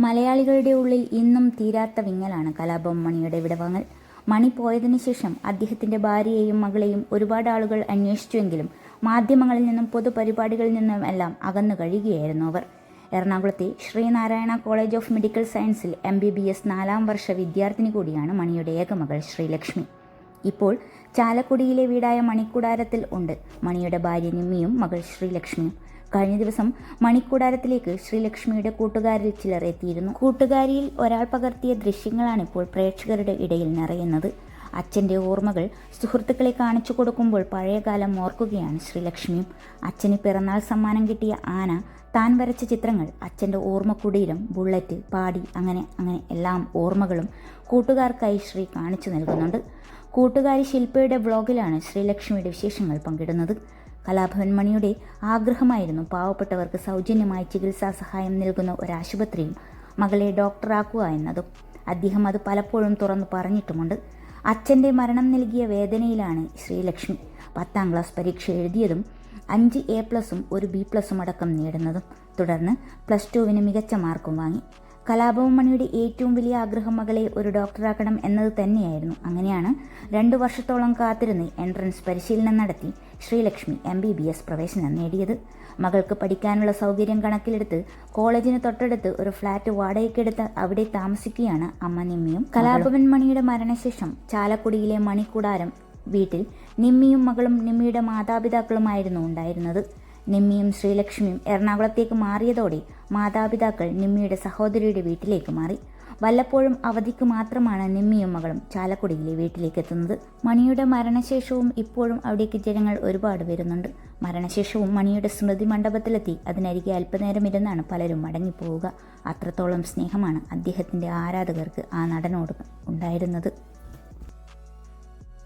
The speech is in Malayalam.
മലയാളികളുടെ ഉള്ളിൽ ഇന്നും തീരാത്ത വിങ്ങലാണ് കലാഭവൻ മണിയുടെ വിടവങ്ങൾ. മണി പോയതിനു ശേഷം അദ്ദേഹത്തിന്റെ ഭാര്യയെയും മകളെയും ഒരുപാട് ആളുകൾ അന്വേഷിച്ചുവെങ്കിലും മാധ്യമങ്ങളിൽ നിന്നും പൊതുപരിപാടികളിൽ നിന്നും എല്ലാം അകന്നു കഴിയുകയായിരുന്നു അവർ. എറണാകുളത്തെ ശ്രീനാരായണ കോളേജ് ഓഫ് മെഡിക്കൽ സയൻസിൽ എം ബി ബി എസ് നാലാം വർഷ വിദ്യാർത്ഥിനി കൂടിയാണ് മണിയുടെ ഏകമകൾ ശ്രീലക്ഷ്മി. ഇപ്പോൾ ചാലക്കുടിയിലെ വീടായ മണിക്കൂടാരത്തിൽ ഉണ്ട് മണിയുടെ ഭാര്യ നിമ്മിയും മകൾ ശ്രീലക്ഷ്മിയും. കഴിഞ്ഞ ദിവസം മണിക്കൂടാരത്തിലേക്ക് ശ്രീലക്ഷ്മിയുടെ കൂട്ടുകാരിൽ ചിലർ എത്തിയിരുന്നു. കൂട്ടുകാരിയിൽ ഒരാൾ പകർത്തിയ ദൃശ്യങ്ങളാണ് ഇപ്പോൾ പ്രേക്ഷകരുടെ ഇടയിൽ നിറയുന്നത്. അച്ഛന്റെ ഓർമ്മകൾ സുഹൃത്തുക്കളെ കാണിച്ചു കൊടുക്കുമ്പോൾ പഴയകാലം ഓർക്കുകയാണ് ശ്രീലക്ഷ്മിയും അച്ഛന് പിറന്നാൾ സമ്മാനം കിട്ടിയ ആന താൻ വരച്ച ചിത്രങ്ങൾ അച്ഛന്റെ ഓർമ്മക്കുടീരം ബുള്ളറ്റ് പാടി അങ്ങനെ അങ്ങനെ എല്ലാം ഓർമ്മകളും കൂട്ടുകാർക്കായി ശ്രീ കാണിച്ചു നൽകുന്നുണ്ട്. കൂട്ടുകാരി ശില്പയുടെ വ്ളോഗിലാണ് ശ്രീലക്ഷ്മിയുടെ വിശേഷങ്ങൾ പങ്കിടുന്നത്. കലാഭവൻ മണിയുടെ ആഗ്രഹമായിരുന്നു പാവപ്പെട്ടവർക്ക് സൗജന്യമായി ചികിത്സാ സഹായം നൽകുന്ന ഒരാശുപത്രിയും മകളെ ഡോക്ടറാക്കുക എന്നതും. അദ്ദേഹം അത് പലപ്പോഴും തുറന്നു പറഞ്ഞിട്ടുമുണ്ട്. അച്ഛന്റെ മരണം നൽകിയ വേദനയിലാണ് ശ്രീലക്ഷ്മി പത്താം ക്ലാസ് പരീക്ഷ എഴുതിയതും അഞ്ച് എ പ്ലസും ഒരു ബി പ്ലസും അടക്കം നേടുന്നതും. തുടർന്ന് പ്ലസ് ടുവിന് മികച്ച മാർക്കും വാങ്ങി. കലാഭവൻ മണിയുടെ ഏറ്റവും വലിയ ആഗ്രഹം മകളെ ഒരു ഡോക്ടറാക്കണം എന്നത് തന്നെയായിരുന്നു. അങ്ങനെയാണ് രണ്ടു വർഷത്തോളം കാത്തിരുന്ന് എൻട്രൻസ് പരിശീലനം നടത്തി Sreelakshmi M B B S പ്രവേശനം നേടിയത്. മകൾക്ക് പഠിക്കാനുള്ള സൗകര്യം കണക്കിലെടുത്ത് കോളേജിന് തൊട്ടടുത്ത് ഒരു ഫ്ളാറ്റ് വാടകയ്ക്കെടുത്ത് അവിടെ താമസിക്കുകയാണ് അമ്മ നിമ്മിയും. കലാഭവൻ മണിയുടെ മരണശേഷം ചാലക്കുടിയിലെ മണിക്കൂടാരം വീട്ടിൽ നിമ്മിയും മകളും നിമ്മിയുടെ മാതാപിതാക്കളുമായിരുന്നു ഉണ്ടായിരുന്നത്. നിമ്മിയും ശ്രീലക്ഷ്മിയും എറണാകുളത്തേക്ക് മാറിയതോടെ മാതാപിതാക്കൾ നിമ്മിയുടെ സഹോദരിയുടെ വീട്ടിലേക്ക് മാറി. വല്ലപ്പോഴും അവധിക്ക് മാത്രമാണ് നിമ്മിയും മകളും ചാലക്കുടിയിലെ വീട്ടിലേക്ക് എത്തുന്നത്. മണിയുടെ മരണശേഷവും ഇപ്പോഴും അവിടേക്ക് ജനങ്ങൾ ഒരുപാട് വരുന്നുണ്ട്. മരണശേഷവും മണിയുടെ സ്മൃതി മണ്ഡപത്തിലെത്തി. അതിനരികെ അല്പനേരം ഇരുന്നാണ് പലരും മടങ്ങിപ്പോവുക. അത്രത്തോളം സ്നേഹമാണ് അദ്ദേഹത്തിന്റെ ആരാധകർക്ക് ആ നടനോട് ഉണ്ടായിരുന്നത്.